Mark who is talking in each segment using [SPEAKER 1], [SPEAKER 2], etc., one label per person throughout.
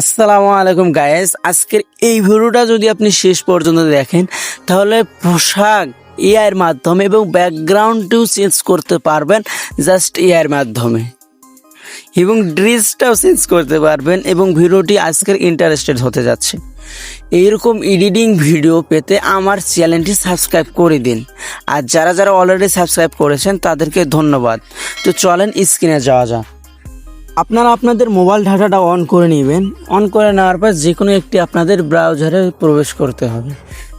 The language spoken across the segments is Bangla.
[SPEAKER 1] আসসালামু আলাইকুম গায়েস আজকের এই ভিডিওটা যদি আপনি শেষ পর্যন্ত দেখেন, তাহলে পোশাক এআইয়ের মাধ্যমে এবং ব্যাকগ্রাউন্ডটিও চেঞ্জ করতে পারবেন জাস্ট এআইয়ের মাধ্যমে। এবং ড্রেসটাও চেঞ্জ করতে পারবেন এবং ভিডিওটি আজকের ইন্টারেস্টেড হতে যাচ্ছে। এইরকম এডিটিং ভিডিও পেতে আমার চ্যানেলটি সাবস্ক্রাইব করে দিন। আর যারা যারা অলরেডি সাবস্ক্রাইব করেছেন, তাদেরকে ধন্যবাদ। তো চলেন স্ক্রিনে যাওয়া যাক। আপনারা আপনাদের মোবাইল ডাটাটা অন করে নেবেন। অন করে নেওয়ার পর যে কোনো একটি আপনাদের ব্রাউজারে প্রবেশ করতে হবে।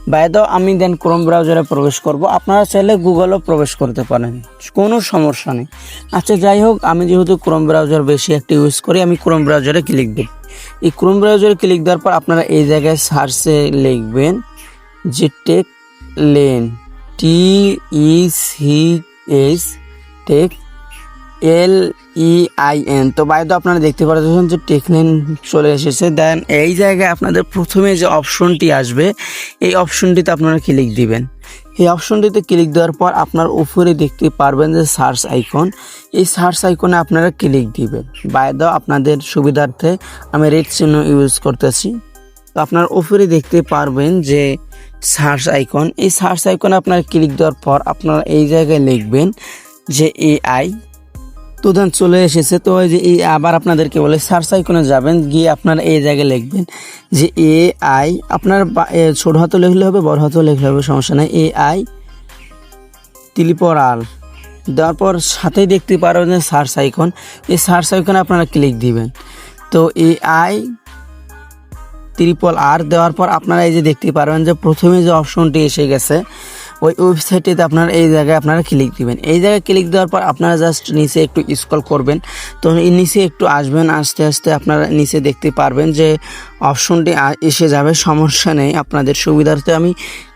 [SPEAKER 1] বাইদ আমি দেন ক্রোম ব্রাউজারে প্রবেশ করব। আপনারা চাইলে গুগলও প্রবেশ করতে পারেন। কোনো সমস্যা নেই। আচ্ছা যাই হোক, আমি যেহেতু ক্রোম ব্রাউজার বেশি একটা ইউজ করি, আমি ক্রোম ব্রাউজারে ক্লিক দিই। এই ক্রোম ব্রাউজারে ক্লিক দেওয়ার পর আপনারা এই জায়গায় সার্চে লিখবেন যে tech lane T E C S tech L E I N তো বাইরে আপনারা দেখতে পাচ্ছেন যে টেকলেন চলে এসেছে। দেন এই জায়গায় আপনাদের প্রথমে যে অপশনটি আসবে, এই অপশনটিতে আপনারা ক্লিক দিবেন। এই অপশনটিতে ক্লিক দেওয়ার পর আপনার উপরে দেখতে পারবেন যে সার্চ আইকন এই সার্চ আইকনে আপনারা ক্লিক দিবেন। বাইরে আপনাদের সুবিধার্থে আমি রেড চিহ্ন ইউজ করতেছি। তো আপনার উপরে দেখতে পারবেন যে সার্চ আইকন এই সার্চ আইকনে আপনার ক্লিক দেওয়ার পর আপনারা এই জায়গায় লিখবেন যে এআই তো দেন চলে এসেছে। তো ওই যে এই আবার আপনাদেরকে বলে, সার্চ আইকনে যাবেন, গিয়ে আপনারা এই জায়গায় লিখবেন যে এ আই আপনার ছোট হাতে লিখলে হবে, বড় হাতেও লিখলে হবে, সমস্যা নেই। এ আই তিলিপরাল দেওয়ার পর সাথেই দেখতে পারবেন যে সার্চ আইকন। এই সার্চ আইকনে আপনারা ক্লিক দিবেন। তো এ আই ত্রিপল আর দেওয়ার পর আপনারা এই যে দেখতে পারবেন যে প্রথমে যে অপশনটি এসে গেছে ওই ওয়েবসাইটটিতে আপনারা এই জায়গায় আপনারা ক্লিক দিবেন। এই জায়গায় ক্লিক দেওয়ার পর আপনারা জাস্ট নিচে একটু স্ক্রল করবেন। তো নিচে একটু আসবেন, আস্তে আস্তে আপনারা নিচে দেখতে পারবেন যে অপশনটি এসে যাবে, সমস্যা নেই, আপনাদের সুবিধার্থে আমি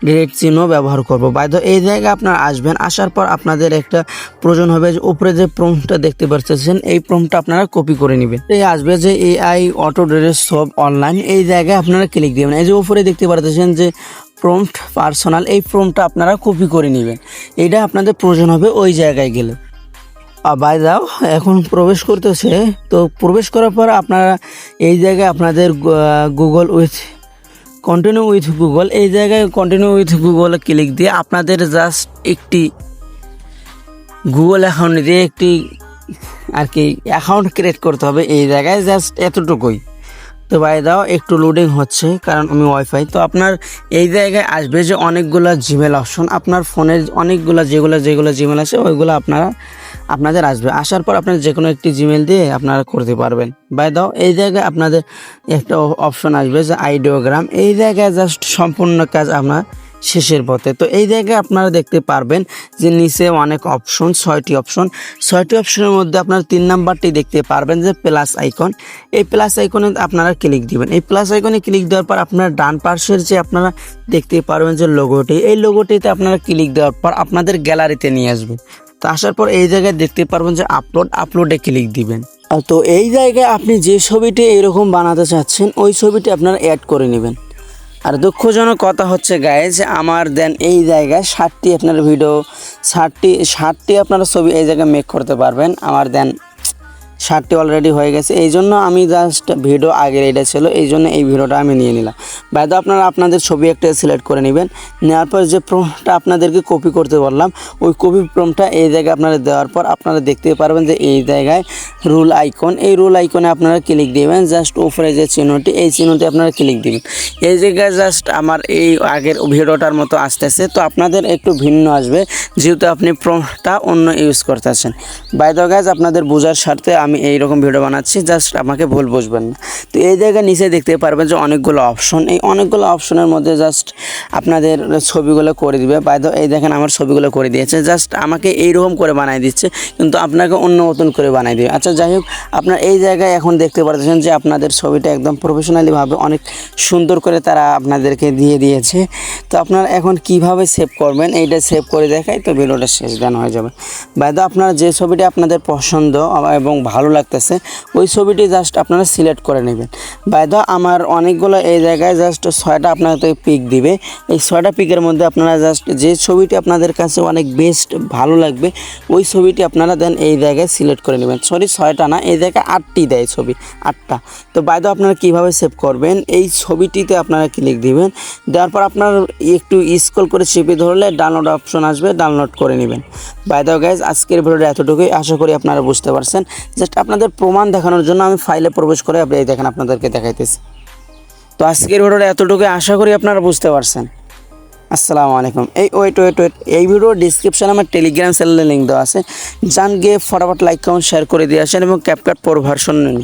[SPEAKER 1] ডিরেক্ট চিহ্ন ব্যবহার করব। বাইদ এই জায়গায় আপনারা আসবেন, আসার পর আপনাদের একটা প্রয়োজন হবে যে উপরে যে প্রমটা দেখতে পাচ্ছেন এই প্রমটা আপনারা কপি করে নেবেন। এই আসবে যে এআই অটো ড্রেস সব অনলাইন এই জায়গায় আপনারা ক্লিক দিবেন। এই যে উপরে দেখতে পাচ্ছেন যে প্রম্পট পার্সোনাল এই প্রম্পটটা আপনারা কপি করে নেবেন। এটা আপনাদের প্রয়োজন হবে ওই জায়গায় গেলে। বাই দাও এখন প্রবেশ করতেছে। তো প্রবেশ করার পর আপনারা এই জায়গায় আপনাদের Google with continue with Google এই জায়গায় কন্টিনিউ উইথ গুগল ক্লিক দিয়ে আপনাদের জাস্ট একটি গুগল অ্যাকাউন্ট দিয়ে একটি আর কি অ্যাকাউন্ট ক্রিয়েট করতে হবে। এই জায়গায় জাস্ট এতটুকুই। তো বাই দাও, একটু লোডিং হচ্ছে, কারণ আমি ওয়াইফাই তো আপনার এই জায়গায় আসবে যে অনেকগুলো জিমেল অপশন আপনার ফোনের অনেকগুলো, যেগুলো যেগুলো জিমেল আছে, ওইগুলো আপনারা, আপনাদের আসবে। আসার পর আপনার যে কোনো একটি জিমেল দিয়ে আপনারা করতে পারবেন। বাই দাও, এই জায়গায় আপনাদের একটা অপশন আসবে যে আইডিওগ্রাম এই জায়গায় জাস্ট সম্পূর্ণ কাজ আপনার শেষের পথে। তো এই জায়গায় আপনারা দেখতে পারবেন যে নিচে অনেক অপশন ছয়টি অপশন ছয়টি অপশনের মধ্যে আপনারা তিন নাম্বারটি দেখতে পারবেন যে প্লাস আইকন এই প্লাস আইকনে আপনারা ক্লিক দিবেন। এই প্লাস আইকনে ক্লিক দেওয়ার পর আপনার ডান পার্শ্বের যে আপনারা দেখতে পারবেন যে লোগোটি এই লোগোটিতে আপনারা ক্লিক দেওয়ার পর আপনাদের গ্যালারিতে নিয়ে আসবে তো আসার পর এই জায়গায় দেখতে পারবেন যে আপলোড আপলোডে ক্লিক দিবেন। তো এই জায়গায় আপনি যে ছবিটি এরকম বানাতে চাচ্ছেন, ওই ছবিটি আপনারা অ্যাড করে নেবেন। আর দুঃখজনক কথা হচ্ছে যে আমার দেন এই জায়গায় ষাটটি আপনার ভিডিও ষাটটি ষাটটি আপনারা ছবি এই জায়গায় মেক করতে পারবেন। আমার দেন ষাটটি অলরেডি হয়ে গেছে। এই জন্য আমি জাস্ট ভিডিও আগের এটা ছিল, এই জন্য এই ভিডিওটা আমি নিয়ে নিলাম। বাইদ আপনারা আপনাদের ছবি একটা সিলেক্ট করে নেবেন। নেওয়ার পর যে প্রমটা আপনাদেরকে কপি করতে বললাম, ওই কপি প্রমটা এই জায়গায় আপনারা দেওয়ার পর আপনারা দেখতে পারবেন যে এই জায়গায় রুল আইকন এই রুল আইকনে আপনারা ক্লিক দিবেন জাস্ট উপরে যে চিহ্নটি, এই চিহ্নটি আপনারা ক্লিক দিবেন। এই জায়গায় জাস্ট আমার এই আগের ভিডিওটার মতো আসতেছে, তো আপনাদের একটু ভিন্ন আসবে, যেহেতু আপনি প্রমটা অন্য ইউজ করতেছেন। বাইদ গাছ আপনাদের বোঝার স্বার্থে আমি এই রকম ভিডিও বানাচ্ছি জাস্ট আমাকে ভুল বুঝবেন না। তো এই জায়গায় নিচে দেখতে পারবেন যে অনেকগুলো অপশন এই অনেকগুলো অপশনের মধ্যে জাস্ট আপনাদের ছবিগুলো করে দিবে। বাইদ এই দেখেন আমার ছবিগুলো করে দিয়েছে। জাস্ট আমাকে এইরকম করে বানাই দিচ্ছে, কিন্তু আপনাকে অন্য মতন করে বানাই দিবে। আচ্ছা যাই হোক, আপনার এই জায়গায় এখন দেখতে পাচ্ছেন যে আপনাদের ছবিটা একদম প্রফেশনালিভাবে অনেক সুন্দর করে তারা আপনাদেরকে দিয়ে দিয়েছে। তো আপনারা এখন কীভাবে সেভ করবেন, এইটা সেভ করে দেখাই, তো ভিডিওটা শেষ দেন হয়ে যাবে। বাইদ আপনার যে ছবিটি আপনাদের পছন্দ এবং ভালো ভালো লাগতেছে, ওই ছবিটি জাস্ট আপনারা সিলেক্ট করে নেবেন। বাইদ আমার অনেকগুলো এই জায়গায় জাস্ট ছয়টা আপনাদের পিক দিবে। এই ছয়টা পিকের মধ্যে আপনারা জাস্ট যে ছবিটি আপনাদের কাছে অনেক বেস্ট ভালো লাগবে, ওই ছবিটি আপনারা দেন এই জায়গায় সিলেক্ট করে নেবেন। সরি ছয়টা না, এই জায়গায় আটটি দেয় ছবি, আটটা। তো বাইদ আপনারা কীভাবে সেভ করবেন? এই ছবিটিতে আপনারা ক্লিক দিবেন, দেওয়ার পর আপনার একটু স্ক্রল করে চেপে ধরলে ডাউনলোড অপশন আসবে ডাউনলোড করে নেবেন। বাই দ্য গাইজ আজকের ভিডিওটা এতটুকুই। আশা করি আপনারা বুঝতে পারছেন। জাস্ট আপনাদের প্রমাণ দেখানোর জন্য আমি ফাইলে প্রবেশ করে আপনি দেখেন, আপনাদেরকে দেখাইতেছি। তো আজকের ভিডিওটা এতটুকু আশা করি আপনারা বুঝতে পারছেন। আসসালামু আলাইকুম। এই ওয়েট ওয়েট ওয়েট। এই ভিডিও ডিসক্রিপশানে আমার টেলিগ্রাম চ্যানেলের লিঙ্ক দেওয়া আছে। যান গিয়ে ফটাফট লাইক কমেন্ট শেয়ার করে দিয়ে আসেন এবং ক্যাপকাট পর ভার্সন নিন।